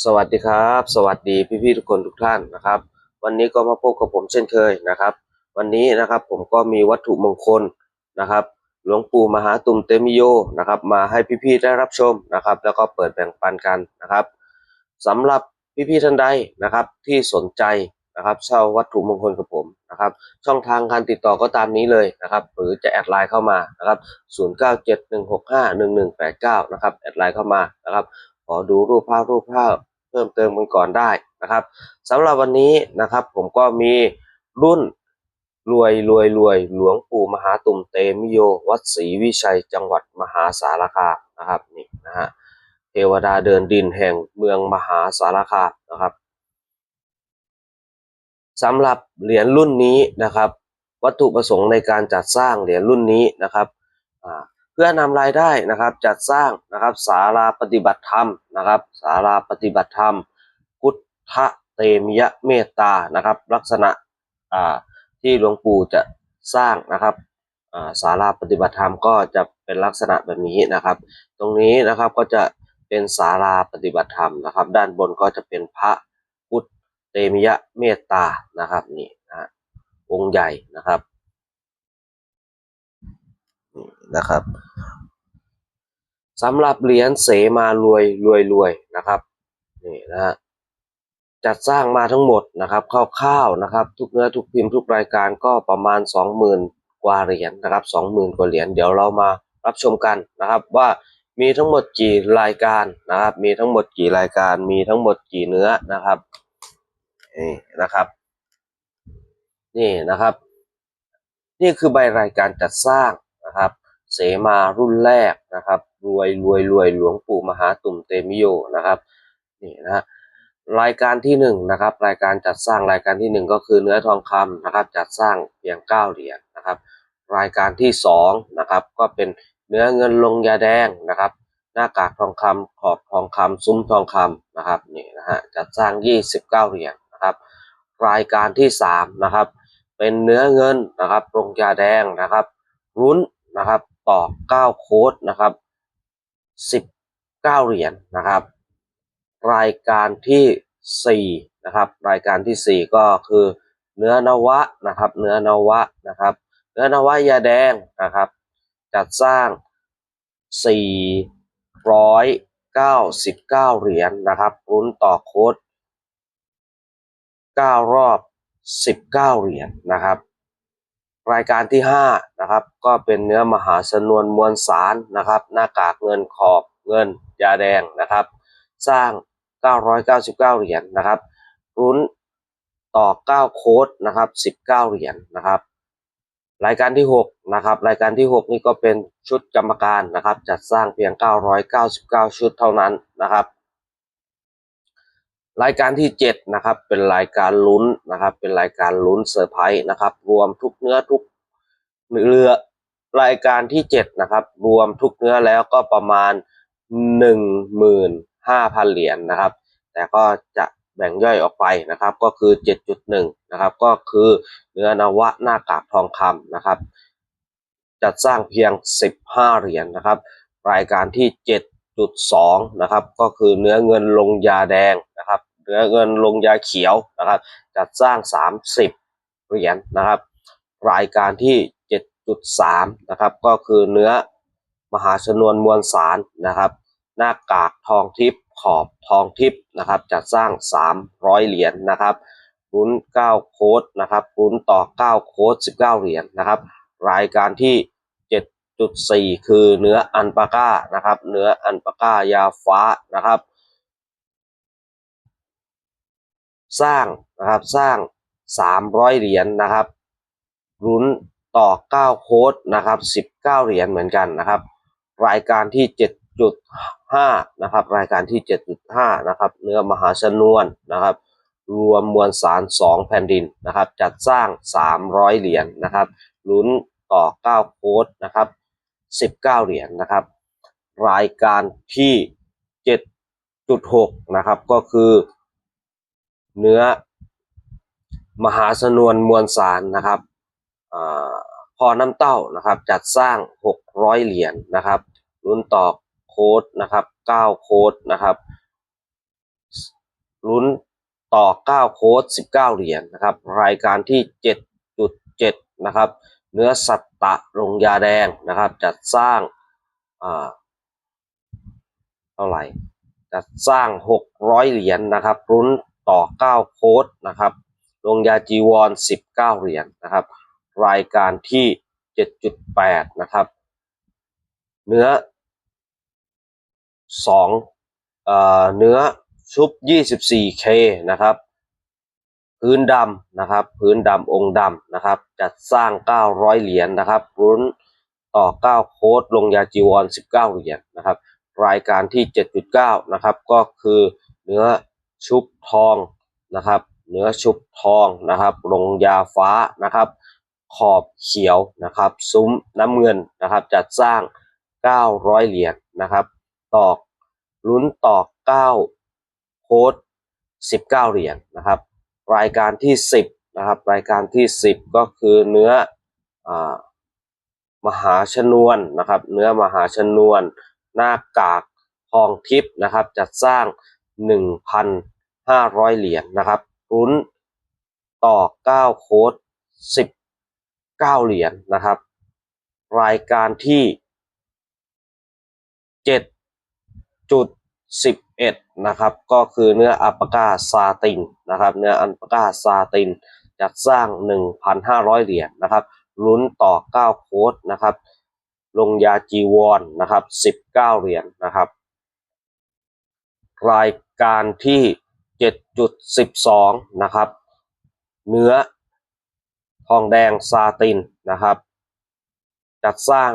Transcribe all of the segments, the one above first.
สวัสดีครับ สวัสดีพี่ๆทุกคนทุกท่านนะครับ วันนี้ก็มาพบกับผมเช่นเคยนะครับ วันนี้นะครับผมก็มีวัตถุมงคลนะครับ หลวงปู่มหาตุมเตมิโยนะครับ มาให้พี่ๆได้รับชมนะครับ แล้วก็เปิดแบ่งปันกันนะครับสำหรับพี่ๆท่านใดนะครับ ที่สนใจนะครับเช่าวัตถุมงคลกับผมนะครับ ช่องทางการติดต่อก็ตามนี้เลยนะครับ หรือจะแอดไลน์เข้ามานะครับ 0971651189 นะครับแอดไลน์เข้ามานะครับ ขอดูรูปภาพรูปภาพเพิ่มเติมกันก่อนได้นะครับสำหรับวันนี้นะครับผมก็มีรุ่นรวยรวยรวยหลวงปู่มหาตุ่มเตมิโย วัดศรีวิชัยจังหวัดมหาสารคามนะครับนี่นะฮะเทวดาเดินดินแห่งเมืองมหาสารคามนะครับสำหรับเหรียญรุ่นนี้นะครับ วัตถุประสงค์ในการจัดสร้างเหรียญรุ่นนี้นะครับ เพื่อนำรายได้นะครับจัดสร้างนะครับศาลาปฏิบัติธรรมนะครับศาลาปฏิบัติธรรม พุทธเตมิยเมตตานะครับ ลักษณะที่หลวงปู่จะสร้างนะครับศาลาปฏิบัติธรรมก็จะเป็นลักษณะแบบนี้นะครับ ตรงนี้นะครับก็จะเป็นศาลาปฏิบัติธรรมนะครับ ด้านบนก็จะเป็นพระพุทธเตมิยเมตตานะครับนี่นะองค์ใหญ่นะครับ นะครับสำหรับเหรียญเสมารวยรวยรวยนะครับนี่นะฮะจัดสร้างมาทั้งหมดนะครับคร่าวๆนะครับ ทุกเนื้อทุกพิมพ์ทุกรายการก็ประมาณสองหมื่นกว่าเหรียญนะครับสองหมื่นกว่าเหรียญเดี๋ยวเรามารับชมกันนะครับว่ามีทั้งหมดกี่รายการนะครับ มีทั้งหมดกี่รายการ มีทั้งหมดกี่เนื้อนะครับนี่นะครับ นี่นะครับ นี่คือใบรายการจัดสร้าง นะครับ เสมารุ่นแรกนะครับ รวยรวยรวยหลวงปู่มหาตุ่มเตมิโยนะครับนี่นะฮะรายการที่หนึ่งนะครับรายการจัดสร้างรายการที่หนึ่งก็คือเนื้อทองคำนะครับ จัดสร้างเพียงเก้าเหรียญนะครับ รายการที่สองนะครับก็เป็นเนื้อเงินลงยาแดงนะครับ หน้ากากทองคำขอบทองคำซุ้มทองคำนะครับนี่นะฮะจัดสร้าง 29 เหรียญนะครับ รายการที่สามนะครับเป็นเนื้อเงินนะครับลงยาแดงนะครับ รุ้น นะครับ ต่อ 9 โค้ดนะครับ 19 เหรียญนะครับ รายการที่ 4 นะครับ รายการที่ 4 ก็คือเนื้อนวะนะครับ เนื้อนวะนะครับ เนื้อนวะยาแดงนะครับ จัดสร้าง 499 เหรียญนะครับรุ้นต่อโค้ด9 รอบ 19 เหรียญนะครับ รายการที่ 5 นะครับ ก็เป็นเนื้อมหาสนวนมวลสารนะครับ หน้ากากเงินขอบเงินยาแดงนะครับ สร้าง 999 เหรียญนะครับ รุ้นต่อ 9 โค้ดนะครับ 19 เหรียญนะครับ รายการที่ 6 นะครับ รายการที่ 6 นี่ก็เป็นชุดกรรมการนะครับ จัดสร้างเพียง 999 ชุดเท่านั้นนะครับ รายการที่ 7 นะครับ เป็นรายการลุ้นนะครับ เป็นรายการลุ้นเซอร์ไพรส์นะครับ รวมทุกเนื้อทุกเรือรายการที่ 7 นะครับ รวมทุกเนื้อแล้วก็ประมาณ 15,000 เหรียญนะครับ แต่ก็จะแบ่งย่อยออกไปนะครับ ก็คือ 7.1 นะครับ ก็คือเนื้อนวะหน้ากากทองคำนะครับจัดสร้างเพียง 15 เหรียญนะครับ รายการที่ 7.2นะครับ ก็คือเนื้อเงินลงยาแดงนะครับ เนื้อเงินลงยาเขียวนะครับ จัดสร้าง 30 เหรียญนะครับ รายการที่ 7.3 นะครับ ก็คือเนื้อมหาชนวนมวลสารนะครับ หน้ากากทองทิพย์ขอบทองทิพย์นะครับ จัดสร้าง 300 เหรียญนะครับลุ้น9โค้ดนะครับลุ้นต่อ 9 โค้ด19 เหรียญนะครับ รายการที่ 7.4คือเนื้ออันปาก้านะครับ เนื้ออันปาก้ายาฟ้านะครับ สร้างนะครับสร้าง 300 เหรียญนะครับลุ้นต่อ 9 โค้ดนะครับ 19 เหรียญเหมือนกันนะครับ รายการที่ 7.5 นะครับ รายการที่ 7.5 นะครับ เนื้อมหาชนวนนะครับ รวมมวลสาร 2 แผ่นดินนะครับ จัดสร้าง 300 เหรียญนะครับลุ้นต่อ 9 โค้ดนะครับ 19 เหรียญนะครับ รายการที่ 7.6 นะครับ ก็คือ เนื้อมหาชนวนมวลสารนะครับอพอน้ำเต้านะครับ จัดสร้าง 600 เหรียญนะครับรุ่นต่อโค้ดนะครับ 9 โค้ดนะครับลุ้นต่อ 9 โค้ด19 เหรียญนะครับ รายการที่ 7.7 นะครับ เนื้อสัตตะลงยาแดงนะครับ จัดสร้างเท่าไหร่จัดสร้าง 600 เหรียญนะครับลุ้นต่อ 9 โค้ดนะครับลงยาจีวร 19 เหรียญนะครับ รายการที่ 7.8 นะครับ เนื้อ2เอ่อเนื้อชุบ 24K นะครับ พื้นดำนะครับ พื้นดำองค์ดำนะครับ จัดสร้าง 900 เหรียญนะครับรุ้นต่อ 9 โค้ดลงยาจีวร 19 เหรียญนะครับ รายการที่ 7.9 นะครับ ก็คือเนื้อชุบทองนะครับ เนื้อชุบทองนะครับ ลงยาฟ้านะครับ ขอบเขียวนะครับ ซุ้มน้ำเงินนะครับ จัดสร้าง 900 เหรียญนะครับต่อลุ้นต่อ9โค้ด19 เหรียญนะครับ รายการที่ 10นะครับรายการที่ 10 ก็คือเนื้ออมหาชนวนนะครับ เนื้อมหาชนวนหน้ากากทองทิพย์นะครับ จัดสร้าง 1,500 เหรียญนะครับลุ้นต่อ 9 โค้ด 19 เหรียญนะครับ รายการที่ 11 นะครับ ก็คือเนื้ออัปปากาซาตินนะครับ เนื้ออัปปากาซาตินจัดสร้าง 1,500 เหรียญนะครับ ลุ้นต่อ 9 โค้ดนะครับ ลงยาจีวรนนะครับ 19 เหรียญนะครับ รายการที่ 7.12 นะครับ เนื้อทองแดงซาตินนะครับ จัดสร้าง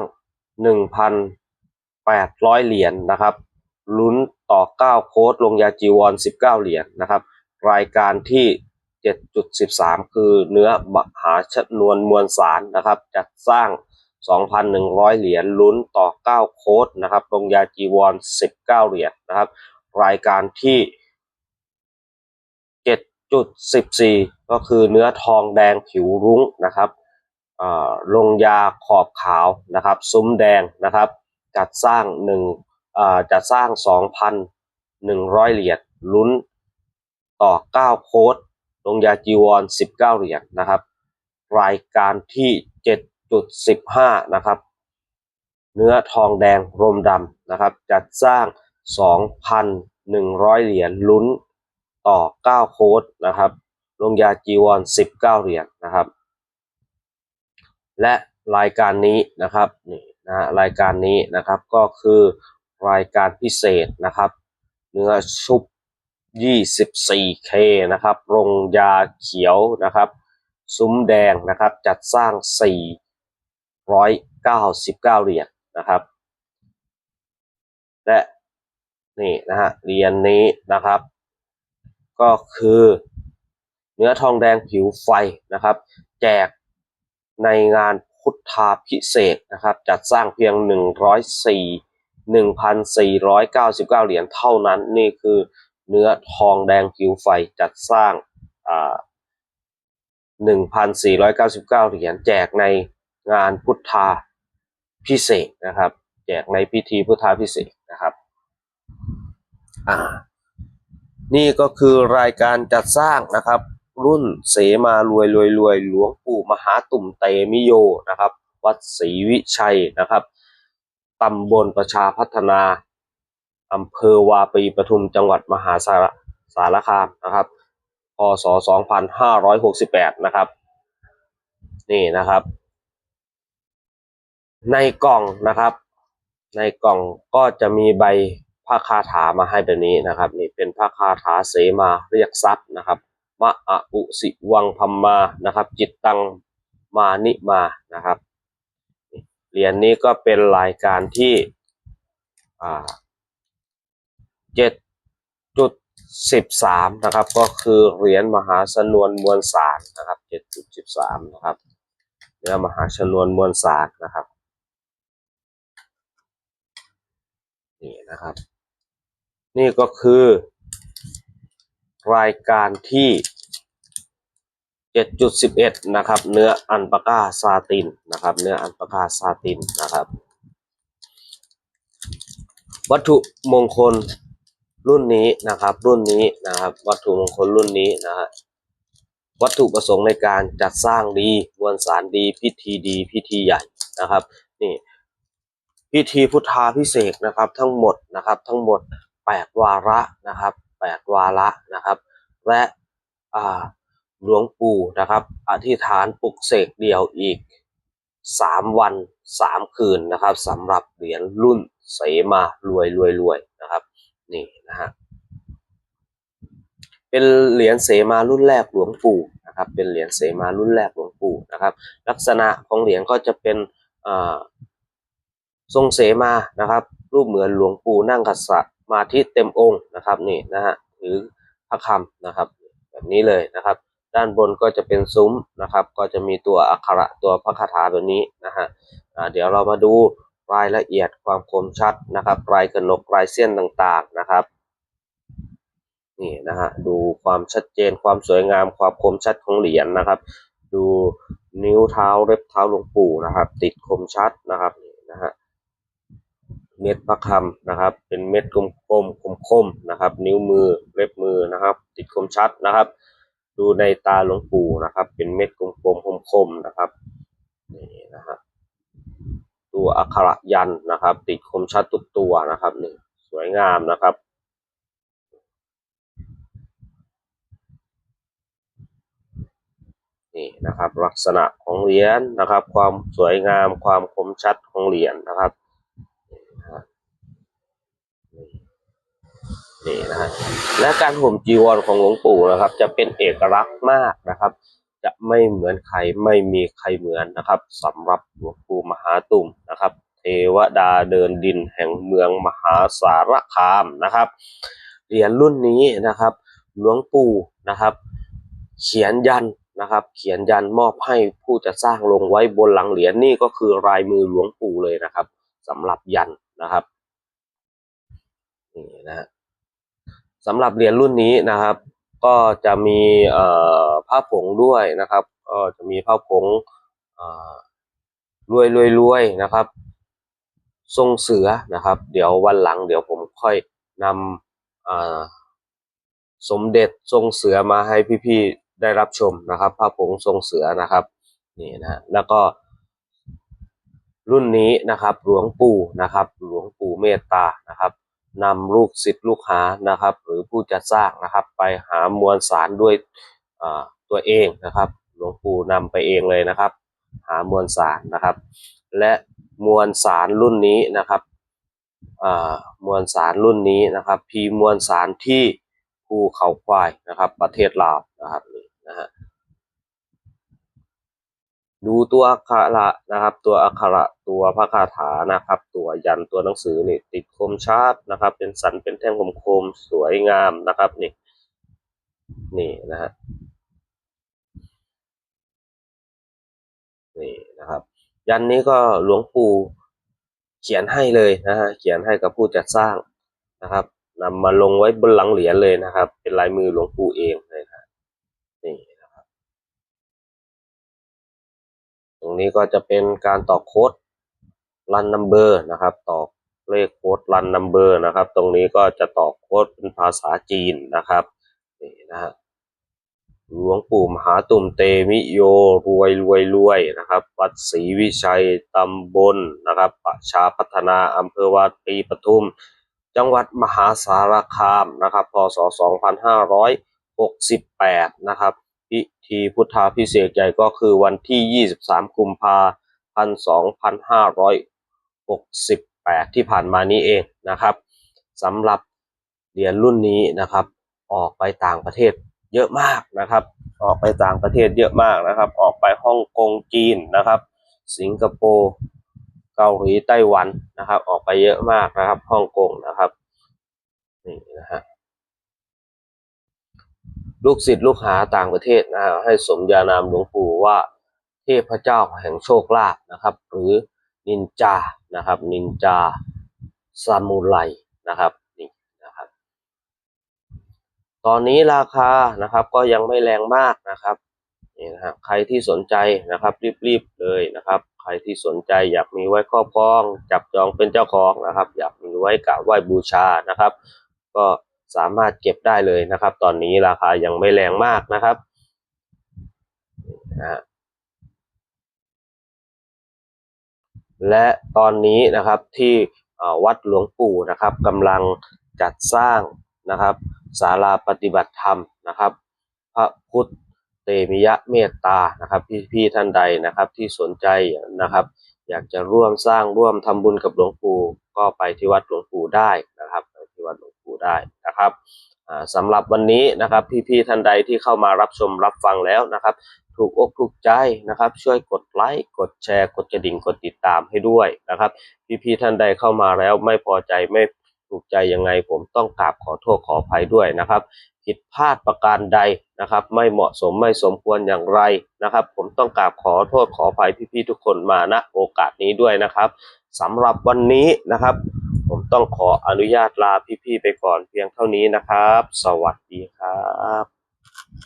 1,800 เหรียญนะครับ ลุ้นต่อ 9 โค้ดลงยาจีวร19 เหรียญนะครับ รายการที่ 7.13 คือเนื้อมหาชนวนมวลสารนะครับ จัดสร้าง 2,100 เหรียญลุ้นต่อ 9 โค้ดนะครับ ลงยาจีวร19 เหรียญนะครับ รายการที่ 7.14 ก็คือเนื้อทองแดงผิวรุ้งนะครับลงยาขอบขาวนะครับ ซุ้มแดงนะครับ จัดสร้างหนึ่งอ่า จัดสร้าง 2,100 เหรียญลุ้นต่อ 9 โค้ดลงยาจีวร19 เหรียญนะครับ รายการที่ 7.15 นะครับ เนื้อทองแดงรมดำนะครับจัดสร้าง 2,100 เหรียญลุ้นต่อ 9 โค้ดนะครับลงยาจีวร19 เหรียญนะครับ และรายการนี้นะครับนี่นะรายการนี้นะครับก็คือ รายการพิเศษนะครับ เนื้อชุบ 24K นะครับลงยาเขียวนะครับซุ้มแดงนะครับจัดสร้าง 499 เหรียญนะครับ และนี่นะฮะเหรียญนี้นะครับ ก็คือเนื้อทองแดงผิวไฟนะครับ แจกในงานพุทธาพิเศษนะครับ จัดสร้างเพียง 104 1,499 เหรียญเท่านั้นนี่คือเนื้อทองแดงผิวไฟจัดสร้างอ่า1,499 เหรียญแจกในงานพุทธาพิเศษนะครับ แจกในพิธีพุทธาพิเศษนะครับอ่านี่ก็คือรายการจัดสร้างนะครับ รุ่นเสมารวยรวยรวยหลวงปู่มหาตุ่มเตมิโยนะครับ วัดศรีวิชัยนะครับ ตำบลประชาพัฒนาอำเภอวาปีปทุมจังหวัดมหาสารสารคามนะครับ พศ 2568 นะครับ นี่นะครับ ในกล่องนะครับ ในกล่องก็จะมีใบผ้าคาถามาให้แบบนี้นะครับ นี่เป็นผ้าคาถาเสมาเรียกทรัพย์นะครับมะอะอุสิวังพัมมานะครับ จิตตังมานิมานะครับ เหรียญนี้ก็เป็นรายการที่อ่าเจ็ดจุดสิบสามนะครับ ก็คือเหรียญมหาชนวนมวลสารนะครับเจ็ดจุดสิบสามนะครับเหรียญมหาชนวนมวลสารนะครับนี่นะครับ นี่ก็คือรายการที่ 7.11 นะครับ เนื้ออันปาก้าซาตินนะครับ เนื้ออันปาก้าซาตินนะครับ วัตถุมงคลรุ่นนี้นะครับ รุ่นนี้นะครับ วัตถุมงคลรุ่นนี้นะฮะวัตถุประสงค์ในการจัดสร้างดีมวลสารดี พิธีดี พิธีใหญ่นะครับนี่พิธีพุทธาพิเศษนะครับ ทั้งหมดนะครับ ทั้งหมดแปดวาระนะครับแปดวาระนะครับ และอ่า หลวงปู่นะครับ อธิษฐานปลุกเสกเดียวอีกสามวันสามคืนนะครับสำหรับเหรียญรุ่นเสมารวยรวยรวยนะครับนี่นะฮะเป็นเหรียญเสมารุ่นแรกหลวงปู่นะครับเป็นเหรียญเสมารุ่นแรกหลวงปู่นะครับ ลักษณะของเหรียญก็จะเป็นอ่าทรงเสมานะครับ รูปเหมือนหลวงปู่นั่งขัดสมาธิเต็มองค์นะครับนี่นะฮะหรือพระคำนะครับ แบบนี้เลยนะครับ ด้านบนก็จะเป็นซุ้มนะครับ ก็จะมีตัวอักขระตัวพระคาถาตัวนี้นะฮะเดี๋ยวเรามาดูรายละเอียดความคมชัดนะครับลายกระหนกลายเส้นต่างๆนะครับนี่นะฮะดูความชัดเจนความสวยงามความคมชัดของเหรียญนะครับ ดูนิ้วเท้าเล็บเท้าหลวงปู่นะครับ ติดคมชัดนะครับนี่นะฮะเม็ดพระคำนะครับ เป็นเม็ดกลมๆคมๆนะครับ นิ้วมือเล็บมือนะครับ ติดคมชัดนะครับ ดูในตาหลวงปู่นะครับ เป็นเม็ดกลมๆคมๆนะครับนี่นะฮะตัวอักขระยันนะครับ ติดคมชัดทุกตัวนะครับนี่สวยงามนะครับนี่นะครับลักษณะของเหรียญนะครับ ความสวยงามความคมชัดของเหรียญนะครับนี่นะฮะนี่ นี่นะฮะและการห่มจีวรของหลวงปู่นะครับ จะเป็นเอกลักษณ์มากนะครับ จะไม่เหมือนใครไม่มีใครเหมือนนะครับสำหรับหลวงปู่มหาตุ่มนะครับ เทวดาเดินดินแห่งเมืองมหาสารคามนะครับเหรียญรุ่นนี้นะครับ หลวงปู่นะครับ เขียนยันนะครับ เขียนยันมอบให้ผู้จะสร้างลงไว้บนหลังเหรียญนี่ก็คือลายมือหลวงปู่เลยนะครับสำหรับยันนะครับนี่นะฮะ สำหรับเหรียญรุ่นนี้นะครับ ก็จะมีผ้าผงด้วยนะครับ ก็จะมีผ้าผงรวยรวยรวยนะครับ ทรงเสือนะครับ เดี๋ยววันหลัง เดี๋ยวผมค่อยนำสมเด็จทรงเสือมาให้พี่ๆได้รับชมนะครับพระผงทรงเสือนะครับนี่นะแล้วก็รุ่นนี้นะครับหลวงปู่นะครับ หลวงปู่เมตตานะครับ นำลูกศิษย์ลูกหานะครับ หรือผู้จัดสร้างนะครับ ไปหามวลสารด้วยตัวเองนะครับหลวงปู่นำไปเองเลยนะครับ หามวลสารนะครับ และมวลสารรุ่นนี้นะครับอ่ามวลสารรุ่นนี้นะครับ พีมวลสารที่ภูเขาควายนะครับ ประเทศลาวนะครับนี่นะฮะ ดูตัวอักขระนะครับ ตัวอักขระตัวพระคาถานะครับ ตัวยันตัวหนังสือนี่ติดคมชัดนะครับ เป็นสันเป็นแท่งคมคมๆสวยงามนะครับนี่นี่นะฮะนี่นะครับ ยันนี้ก็หลวงปู่เขียนให้เลยนะฮะเขียนให้กับผู้จัดสร้างนะครับนำมาลงไว้บนหลังเหรียญเลยนะครับ เป็นลายมือหลวงปู่เองเลยนะนี่นะครับ ต รงนี้ก็จะเป็นการต่อโค้ดรันนัมเบอร์นะครับ ต่อเลขโค้ดรันนัมเบอร์นะครับ ตรงนี้ก็จะต่อโค้ดเป็นภาษาจีนนะครับนี่นะฮะหลวงปู่มหาตุ่มเตมิโยรวยรวยรวยนะครับ วัดศรีวิชัยตำบลนะครับ ประชาพัฒนาอำเภอวาปีปทุม จังหวัดมหาสารคามนะครับ พศ 2568 นะครับ พิธีพุทธาพิเศษใหญ่ก็คือวันที่ 23 กุมภาพันธ์2568 ที่ผ่านมานี้เองนะครับสำหรับเหรียญรุ่นนี้นะครับ ออกไปต่างประเทศเยอะมากนะครับ ออกไปต่างประเทศเยอะมากนะครับ ออกไปฮ่องกงจีนนะครับ สิงคโปร์เกาหลีไต้หวันนะครับ ออกไปเยอะมากนะครับฮ่องกงนะครับนี่นะฮะ ลูกศิษย์ลูกหาต่างประเทศนะฮะให้สมญานามหลวงปู่ว่าเทพเจ้าแห่งโชคลาภนะครับ หรือนินจานะครับนินจาซามูไรนะครับนี่นะครับ ตอนนี้ราคานะครับก็ยังไม่แรงมากนะครับนี่นะฮะใครที่สนใจนะครับรีบๆเลยนะครับ ใครที่สนใจอยากมีไว้ครอบครอง จับจองเป็นเจ้าของนะครับ อยากมีไว้กราบไหว้บูชานะครับ ก็ สามารถเก็บได้เลยนะครับ ตอนนี้ราคายังไม่แรงมากนะครับนะและตอนนี้นะครับที่วัดหลวงปู่นะครับกำลังจัดสร้างนะครับศาลาปฏิบัติธรรมนะครับ พระพุทธเตมิยะเมตตานะครับพี่พี่ท่านใดนะครับที่สนใจนะครับ อยากจะร่วมสร้างร่วมทำบุญกับหลวงปู่ก็ไปที่วัดหลวงปู่ได้นะครับ วัดหลวงปู่ได้นะครับสำหรับวันนี้นะครับ พี่ๆท่านใดที่เข้ามารับชมรับฟังแล้วนะครับ ถูกอกถูกใจนะครับ ช่วยกดไลค์กดแชร์ กดกระดิ่งกดติดตามให้ด้วยนะครับ พี่ๆท่านใดเข้ามาแล้วไม่พอใจไม่ถูกใจยังไงผมต้องกราบขอโทษขออภัยด้วยนะครับผิดพลาดประการใดนะครับ ไม่เหมาะสมไม่สมควรอย่างไรนะครับ ผมต้องกราบขอโทษขออภัยพี่ๆทุกคนมาณโอกาสนี้ด้วยนะครับสำหรับวันนี้นะครับ ผมต้องขออนุญาตลาพี่ๆไปก่อนเพียงเท่านี้นะครับ สวัสดีครับ